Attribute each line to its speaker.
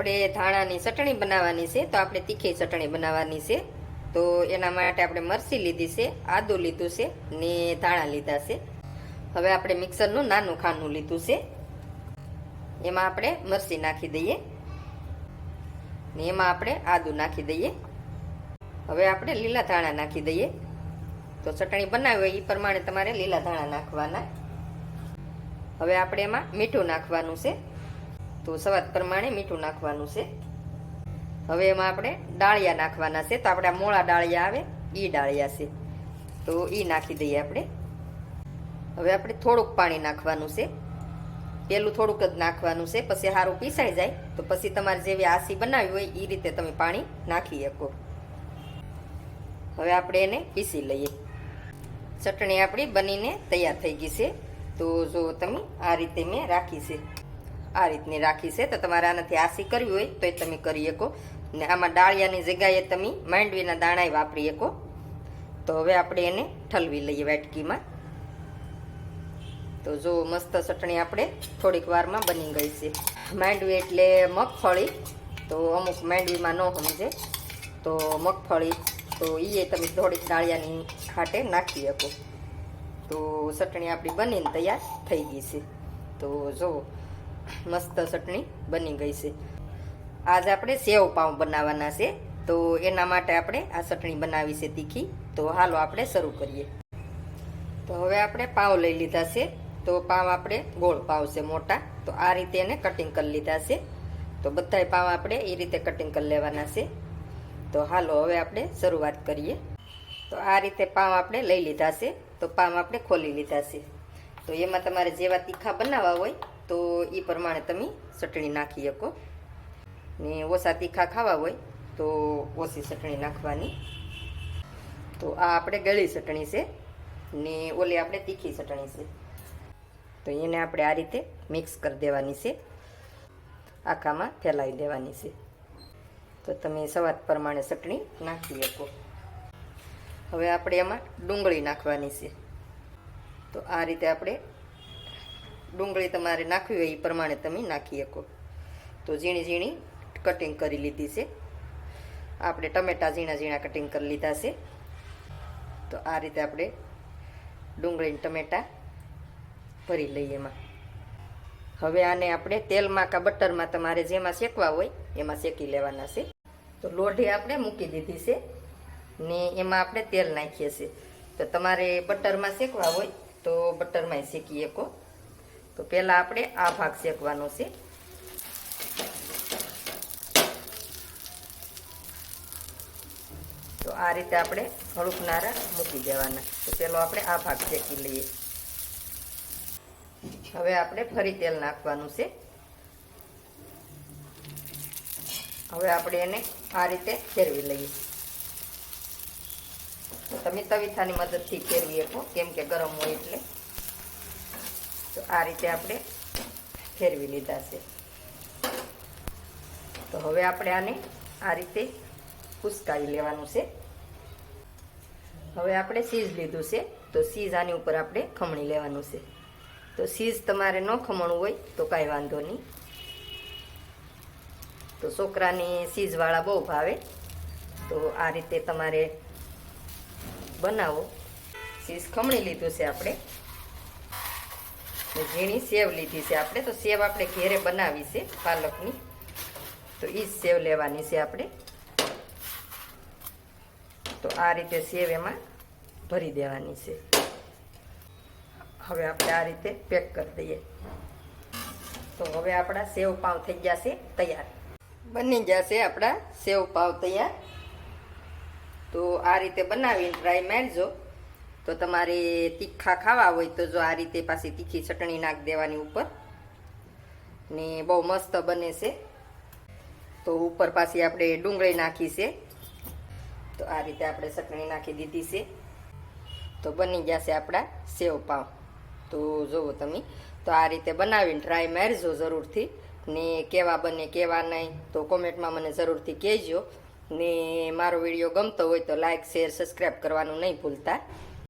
Speaker 1: આપણે ધાણાની ચટણી બનાવવાની છે, તો આપણે તીખી ચટણી બનાવવાની છે. તો એના માટે આપણે મરસી લીધી છે, આદુ લીધું છે ને ધાણા લીધા છે. હવે આપણે મિક્સરનું નાનું ખાનું લીધું છે. એમાં આપણે મરસી નાખી દઈએ. ને એમાં આપણે આદુ નાખી દઈએ. હવે આપણે લીલા ધાણા નાખી દઈએ. તો ચટણી બનાવી હોય એ પ્રમાણે તમારે લીલા ધાણા નાખવાના. હવે આપણે એમાં મીઠું નાખવાનું છે. તો સ્વાદ પ્રમાણે મીઠું નાખવાનું છે. હવે એમાં આપણે ડાળિયા નાખવાના છે. તો આપણા મોળા ડાળિયા આવે એ ડાળિયા છે. તો એ નાખી દઈએ આપણે. હવે આપણે થોડુંક પાણી નાખવાનું છે. પહેલું થોડુંક જ નાખવાનું છે. પછી સારું પીસાઈ જાય. તો પછી તમારે જેવી આસી બનાવી હોય એ રીતે તમે પાણી નાખી શકો. હવે આપણે એને પીસી લઈએ. ચટણી આપણી બનીને તૈયાર થઈ ગઈ છે. તો જો તમે આ રીતે મેં રાખી છે. આ રીતની રાખી છે. તો તમારે આનાથી આસી કરવી હોય તો એ તમે કરી શકો. ને આમાં ડાળિયાની જગ્યાએ તમે માંડવીના દાણાએ વાપરી શકો. તો હવે આપણે એને ઠલવી લઈએ વાટકીમાં. તો જો મસ્ત ચટણી આપણે થોડીક વારમાં બની ગઈ છે. માંડવી એટલે મગફળી. તો અમુક માંડવીમાં ન સમજે. તો મગફળી, તો એ તમે થોડીક ડાળિયાની ખાટે નાખી શકો. તો ચટણી આપણી બનીને તૈયાર થઈ ગઈ છે. તો જો મસ્ત ચટણી બની ગઈ છે. આજ આપણે સેવ પાઉં બનાવવાના છે. તો એના માટે આપણે આ ચટણી બનાવી છે તીખી. તો હાલો આપણે શરૂ કરીએ. તો હવે આપણે પાઉં લઈ લીધા છે. તો પાઉં આપણે ગોળ પાઉં છે મોટા. તો આ રીતે એને કટિંગ કરી લીધા છે. તો બધાય પાઉં આપણે એ રીતે કટિંગ કરી લેવાના છે. તો હાલો હવે આપણે શરૂઆત કરીએ. તો આ રીતે પાઉં આપણે લઈ લીધા છે. તો પાઉં આપણે ખોલી લીધા છે. તો એમાં તમારે જેવા તીખા બનાવવા હોય તો એ પ્રમાણે તમે ચટણી નાખી શકો. ને ઓછા તીખા ખાવા હોય તો ઓછી ચટણી નાખવાની. તો આ આપણે ગળી ચટણી છે ને ઓલી આપણે તીખી ચટણી છે. તો એને આપણે આ રીતે મિક્સ કરી દેવાની છે. આખામાં ફેલાવી દેવાની છે. તો તમે સ્વાદ પ્રમાણે ચટણી નાખી શકો. હવે આપણે એમાં ડુંગળી નાખવાની છે. તો આ રીતે આપણે ડુંગળી તમારે નાખવી હોય એ પ્રમાણે તમે નાખી શકો. તો ઝીણી ઝીણી કટિંગ કરી લીધી છે. આપણે ટમેટા ઝીણા ઝીણા કટિંગ કરી લીધા છે. તો આ રીતે આપણે ડુંગળી ટમેટા ભરી લઈએ એમાં. હવે આને આપણે તેલમાં કા બટરમાં તમારે જેમાં શેકવા હોય એમાં શેકી લેવાના છે. તો લોઢી આપણે મૂકી દીધી છે ને એમાં આપણે તેલ નાખીએ છીએ. તો તમારે બટરમાં શેકવા હોય તો બટરમાં શેકી શકો. તો પહેલાં આપણે આ ભાગ શેકવાનો છે. તો આ રીતે આપણે હળુકનારા મૂકી દેવાના. તો પેલો આપણે આ ભાગ શેકી લઈએ. હવે આપણે ફરી તેલ નાખવાનું છે. હવે આપણે એને આ રીતે ફેરવી લઈએ. તમે તવીથાની મદદથી ફેરવી શકો, કેમ કે ગરમ હોય એટલે. આ રીતે આપણે ફેરવી લીધા છે. તો હવે આપણે આને આ રીતે ઉસકાવી લેવાનું છે. હવે આપણે સીઝ લીધું છે, તો સીઝ આની ઉપર આપણે ખમણી લેવાનું છે. તો સીઝ તમારે ન ખમણવું હોય તો કાંઈ વાંધો નહીં. તો છોકરાની સીઝવાળા બહુ ભાવે. તો આ રીતે તમારે બનાવો. સીઝ ખમણી લીધું છે આપણે. ને ઝીણી સેવ લીધી છે આપણે. તો સેવ આપણે ઘેરે બનાવી છે પાલકની. તો એ જ સેવ લેવાની છે આપણે. તો આ રીતે સેવ એમાં ભરી દેવાની છે. હવે આપણે આ રીતે પેક કરી દઈએ. તો હવે આપણા સેવ પાવ થઈ જશે તૈયાર. બની જશે આપણા સેવ પાવ તૈયાર. તો આ રીતે બનાવીને ટ્રાય મારજો. તો તમારે તીખા ખાવા હોય તો જો આ રીતે પાછી તીખી ચટણી નાખી દેવાની ઉપર. ને બહુ મસ્ત બને છે. તો ઉપર પાછી આપણે ડુંગળી નાખી છે. તો આ રીતે આપણે ચટણી નાખી દીધી છે. તો બની ગયા છે આપણા સેવ પાવ. તો જુઓ તમે. તો આ રીતે બનાવીને ટ્રાય મારજો જરૂરથી. ને કેવા બને કેવા નહીં, તો કોમેન્ટમાં મને જરૂરથી કહેજો. ને મારો વીડિયો ગમતો હોય તો લાઇક શેર સબસ્ક્રાઈબ કરવાનું નહીં ભૂલતા.